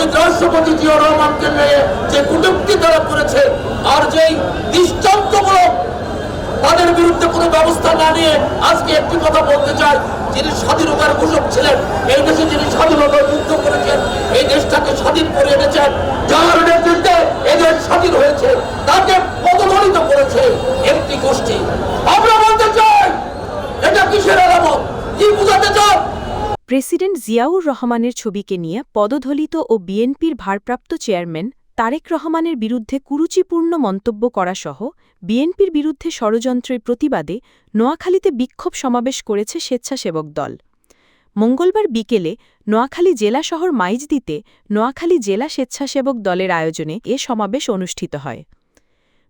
শহীদ রাষ্ট্রপতি জিয়া রহমানকে নিয়ে যে কুটুক্তি তারা করেছে আর যেই দৃষ্টান্তমূলক তাদের বিরুদ্ধে কোনো ব্যবস্থা না নিয়ে আজকে একটি কথা বলতে চাই, যিনি স্বাধীনতার ঘোষক ছিলেন, এই দেশে যিনি স্বাধীনতার যুদ্ধ করেছেন, এই দেশটাকে স্বাধীন করে এনেছেন, যার নেতৃত্বে এই দেশ স্বাধীন হয়েছে, তাকে পদদলিত করেছে একটি গোষ্ঠী। আমরা বলতে চাই এটা কিসের আলামত কি বুঝাতে চান প্রেসিডেন্ট জিয়াউর রহমানের ছবিকে নিয়ে পদধলিত ও বিএনপির ভারপ্রাপ্ত চেয়ারম্যান তারেক রহমানের বিরুদ্ধে কুরুচিপূর্ণ মন্তব্য করাসহ বিএনপির বিরুদ্ধে ষড়যন্ত্রের প্রতিবাদে নোয়াখালীতে বিক্ষোভ সমাবেশ করেছে স্বেচ্ছাসেবক দল। মঙ্গলবার বিকেলে নোয়াখালী জেলা শহর মাইজদিতে নোয়াখালী জেলা স্বেচ্ছাসেবক দলের আয়োজনে এ সমাবেশ অনুষ্ঠিত হয়।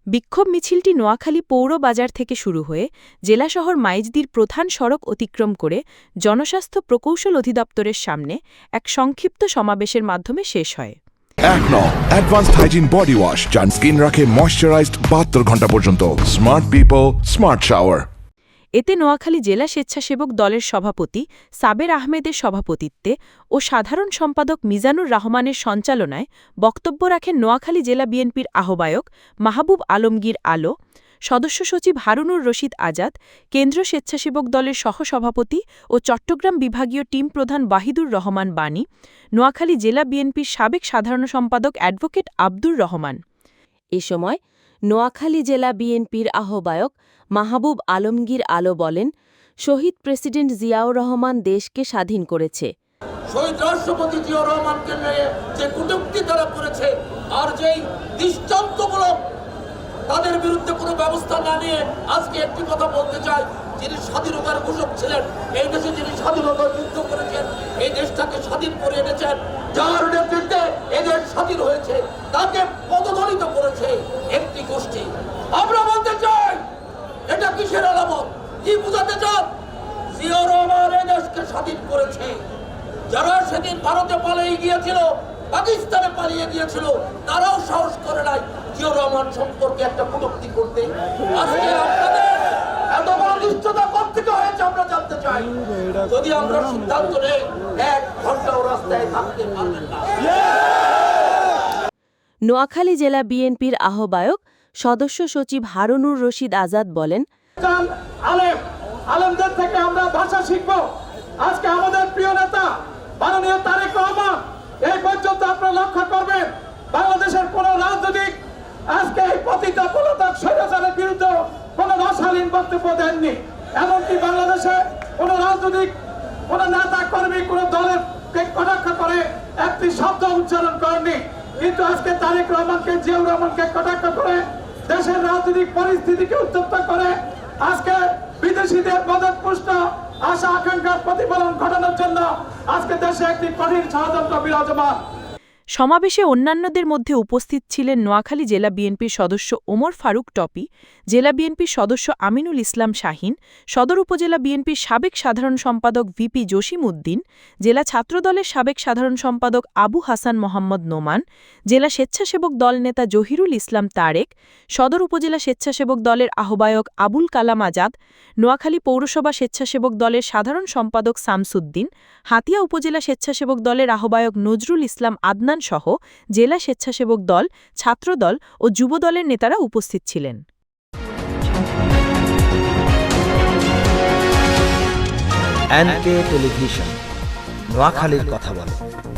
বিক্ষোভ মিছিলটি নোয়াখালী পৌর বাজার থেকে শুরু হয়ে জেলা শহর মাইজদির প্রধান সড়ক অতিক্রম করে জনস্বাস্থ্য প্রকৌশল অধিদপ্তরের সামনে এক সংক্ষিপ্ত সমাবেশের মাধ্যমে শেষ হয়। এক অ্যাডভান্সড হাইজিন বডি ওয়াশ যান স্কিন রাখে ময়শ্চারাইজড বাহাত্তর ঘণ্টা পর্যন্ত। স্মার্ট পিপল স্মার্ট শাওয়ার এতে নোয়াখালী জেলা স্বেচ্ছাসেবক দলের সভাপতি সাবের আহমেদের সভাপতিত্বে ও সাধারণ সম্পাদক মিজানুর রহমানের সঞ্চালনায় বক্তব্য রাখেন নোয়াখালী জেলা বিএনপির আহ্বায়ক মাহবুব আলমগীর আলো, সদস্য সচিব হারুনুর রশিদ আজাদ কেন্দ্র স্বেচ্ছাসেবক দলের সহসভাপতি ও চট্টগ্রাম বিভাগীয় টিম প্রধান বাহিদুর রহমান বাণী, নোয়াখালী জেলা বিএনপির সাবেক সাধারণ সম্পাদক অ্যাডভোকেট আব্দুর রহমান। এ সময় নোয়াখালী জেলা বিএনপির আহ্বায়ক মাহবুব আলমগীর আলো বলেন, শহীদ প্রেসিডেন্ট জিয়াউর রহমান দেশকে স্বাধীন করেছে। শহীদ রাষ্ট্রপতি জিয়া রহমানকে নিয়ে যে কুটুক্তি তারা করেছে আর যেই দৃষ্টান্তমূলক তাদের বিরুদ্ধে কোনো ব্যবস্থা না নিয়ে আজকে একটি কথা বলতে চাই, যিনি স্বাধীনতার ঘোষক ছিলেন, এই দেশে যিনি স্বাধীনতার যুদ্ধ করেছেন, এই দেশটাকে স্বাধীন করে এনেছেন, যার নেতৃত্বে এই দেশ স্বাধীন হয়েছে, তাকে পদদলিত করেছে একটি গোষ্ঠী আমরা বলতে চাই এটা কিসের আলামত কি বুঝাতে চান স্বাধীন করেছে। যারা সেদিন ভারতে পালিয়ে গিয়েছিল, পাকিস্তানে পালিয়ে গিয়েছিল, তারাও সাহস করে নাই রহমান সম্পর্কে একটা কটূক্তি করতে। এত বড় নিশ্চয়তা হয়েছে আমরা জানতে চাই। যদি আমরা সিদ্ধান্ত নেই, এক ঘন্টাও রাস্তায় থাকতে পারবেন না। নোয়াখালী জেলা বিএনপির আহ্বায়ক সদস্য সচিব হারুনুর রশিদ আজাদ বলেন আলেম, আলেমদের থেকে আমরা ভাষা শিখব। আজকে আমাদের প্রিয় নেতা, মাননীয় তারেক রহমান, এই পর্যন্ত আপনারা লক্ষ্য করবেন, বাংলাদেশের কোন রাজনৈতিক আজকে এই পতিত পলাতক স্বৈরাচারের বিরুদ্ধে কোন রসালীন বক্তব্য দেননি। এমনকি বাংলাদেশে কোন রাজনৈতিক, কোন নেতা কর্মী, কোন দলের কটাক্ষ করে একটি শব্দ উচ্চারণ করেননি। কিন্তু আজকে তারেক রহমানকে, জিয়াউর রহমানকে কটাক্ষ করে দেশের রাজনৈতিক পরিস্থিতিকে উত্তপ্ত করে আজকে বিদেশিদের মদত পুষ্ট আশা আকাঙ্ক্ষার প্রতিফলন ঘটানোর জন্য আজকে দেশে একটি কঠিন ষড়যন্ত্র বিরাজমান। সমাবেশে অন্যান্যদের মধ্যে উপস্থিত ছিলেন নোয়াখালী জেলা বিএনপির সদস্য ওমর ফারুক টপি, জেলা বিএনপির সদস্য আমিনুল ইসলাম শাহিন, সদর উপজেলা বিএনপির সাবেক সাধারণ সম্পাদক ভিপি জসিম উদ্দিন, জেলা ছাত্রদলের সাবেক সাধারণ সম্পাদক আবু হাসান মোহাম্মদ নোমান, জেলা স্বেচ্ছাসেবক দল নেতা জহিরুল ইসলাম তারেক, সদর উপজেলা স্বেচ্ছাসেবক দলের আহ্বায়ক আবুল কালাম আজাদ, নোয়াখালী পৌরসভা স্বেচ্ছাসেবক দলের সাধারণ সম্পাদক শামসুদ্দিন, হাতিয়া উপজেলা স্বেচ্ছাসেবক দলের আহ্বায়ক নজরুল ইসলাম আদনান সহ জেলা স্বেচ্ছাসেবক দল ছাত্রদল ও যুবদলের নেতারা উপস্থিত ছিলেন। নোয়াখালীর কথা বলে।